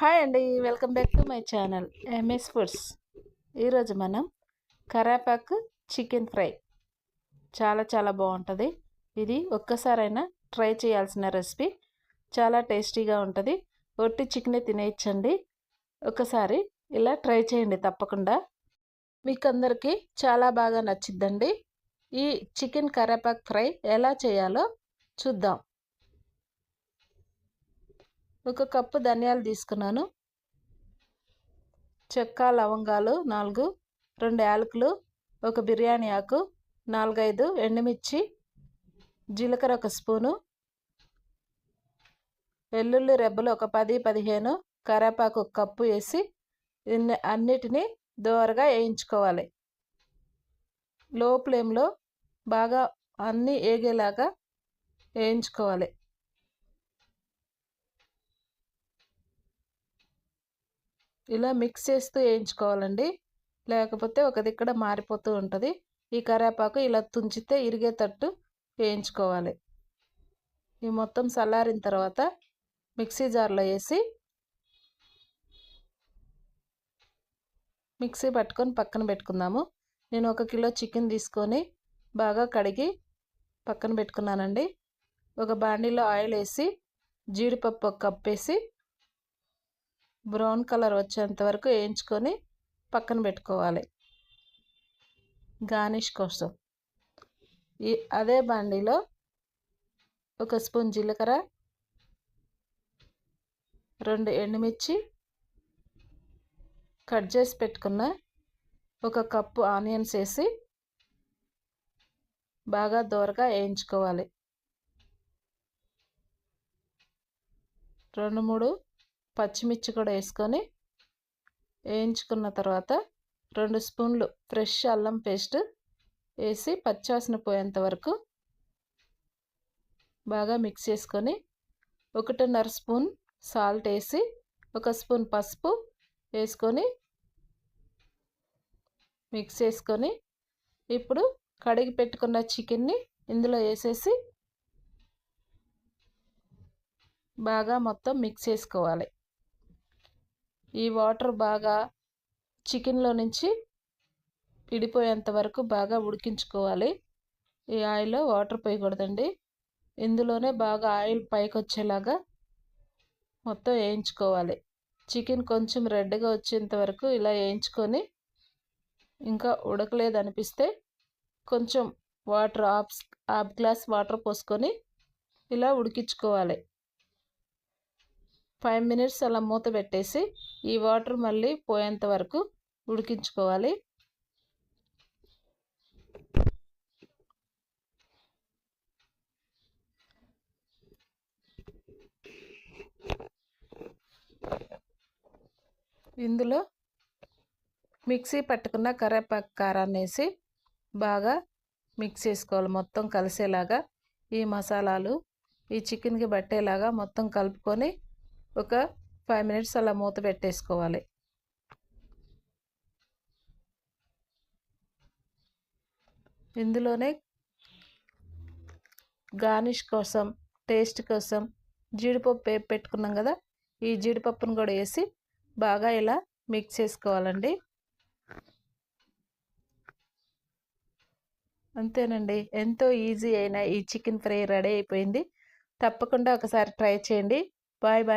Hi అండి welcome back to my channel MS foods ఈరోజు మనం కరాపాకు చికెన్ ఫ్రై. చాలా చాలా బాగుంటుంది. ఇది ఒక్కసారైనా ట్రై చేయాల్సిన రెసిపీ. చాలా టేస్టీగా ఉంటుంది. ఒట్టి చికెనే తినేయచ్చండి. ఒకసారి ఇలా ట్రై చేయండి తప్పకుండా. మీకు అందరికీ చాలా బాగా నచ్చిద్దండి. ఈ చికెన్ కరాపాక్ ఫ్రై ఎలా చేయాలో చూద్దాం. ఒక కప్పు ధనియాలు తీసుకున్నాను. చెక్క లవంగాలు నాలుగు రెండు యాలకులు ఒక బిర్యానీ ఆకు నాలుగైదు ఎండుమిర్చి జీలకర్ర ఒక స్పూను వెల్లుల్లి రెబ్బలు ఒక పది పదిహేను కరేపాకు ఒక కప్పు వేసి అన్నిటినీ దోరగా వేయించుకోవాలి. లో ఫ్లేమ్లో బాగా అన్నీ ఏగేలాగా వేయించుకోవాలి. ఇలా మిక్స్ చేస్తూ వేయించుకోవాలండి. లేకపోతే ఒక దిక్కడ మారిపోతూ ఉంటుంది. ఈ కరేపాకు ఇలా తుంచితే ఇరిగేటట్టు వేయించుకోవాలి. ఈ మొత్తం చల్లారిన తర్వాత మిక్సీ జార్లో వేసి మిక్సీ పట్టుకొని పక్కన పెట్టుకుందాము. నేను ఒక కిలో చికెన్ తీసుకొని బాగా కడిగి పక్కన పెట్టుకున్నానండి. ఒక బాండీలో ఆయిల్ వేసి జీడిపప్పు ఒక కప్ వేసి బ్రౌన్ కలర్ వచ్చేంత వరకు వేయించుకొని పక్కన పెట్టుకోవాలి. గార్నిష్ కోసం. ఈ అదే బండిలో ఒక స్పూన్ జీలకర్ర రెండు ఎండుమిర్చి కట్ చేసి పెట్టుకున్న ఒక కప్పు ఆనియన్స్ వేసి బాగా దోరగా వేయించుకోవాలి. రెండు మూడు పచ్చిమిర్చి కూడా వేసుకొని వేయించుకున్న తర్వాత రెండు స్పూన్లు ఫ్రెష్ అల్లం పేస్ట్ వేసి పచ్చివాసన పోయేంత వరకు బాగా మిక్స్ చేసుకొని ఒకటిన్నర స్పూన్ సాల్ట్ వేసి ఒక స్పూన్ పసుపు వేసుకొని మిక్స్ చేసుకొని ఇప్పుడు కడిగి పెట్టుకున్న చికెన్ని ఇందులో వేసేసి బాగా మొత్తం మిక్స్ చేసుకోవాలి. ఈ వాటర్ బాగా చికెన్లో నుంచి విడిపోయేంత వరకు బాగా ఉడికించుకోవాలి. ఈ ఆయిల్లో వాటర్ పోయకూడదండి. ఇందులోనే బాగా ఆయిల్ పైకి వచ్చేలాగా మొత్తం వేయించుకోవాలి. చికెన్ కొంచెం రెడ్గా వచ్చేంత వరకు ఇలా వేయించుకొని ఇంకా ఉడకలేదు అనిపిస్తే కొంచెం water half half glass water పోసుకొని ఇలా ఉడికించుకోవాలి. ఫైవ్ మినిట్స్ అలా మూత పెట్టేసి ఈ వాటర్ మళ్ళీ పోయేంత వరకు ఉడికించుకోవాలి. ఇందులో మిక్సీ పట్టుకున్న కరేపాకు కారాన్ని వేసి బాగా మిక్స్ చేసుకోవాలి. మొత్తం కలిసేలాగా ఈ మసాలాలు ఈ చికెన్కి పట్టేలాగా మొత్తం కలుపుకొని ఒక ఫైవ్ మినిట్స్ అలా మూత పెట్టేసుకోవాలి. ఇందులోనే గార్నిష్ కోసం టేస్ట్ కోసం జీడిపప్పు పెట్టుకున్నాం కదా ఈ జీడిపప్పును కూడా వేసి బాగా ఇలా మిక్స్ చేసుకోవాలండి. అంతేనండి ఎంతో ఈజీ అయిన ఈ చికెన్ ఫ్రై రెడీ అయిపోయింది. తప్పకుండా ఒకసారి ట్రై చేయండి. Bye bye.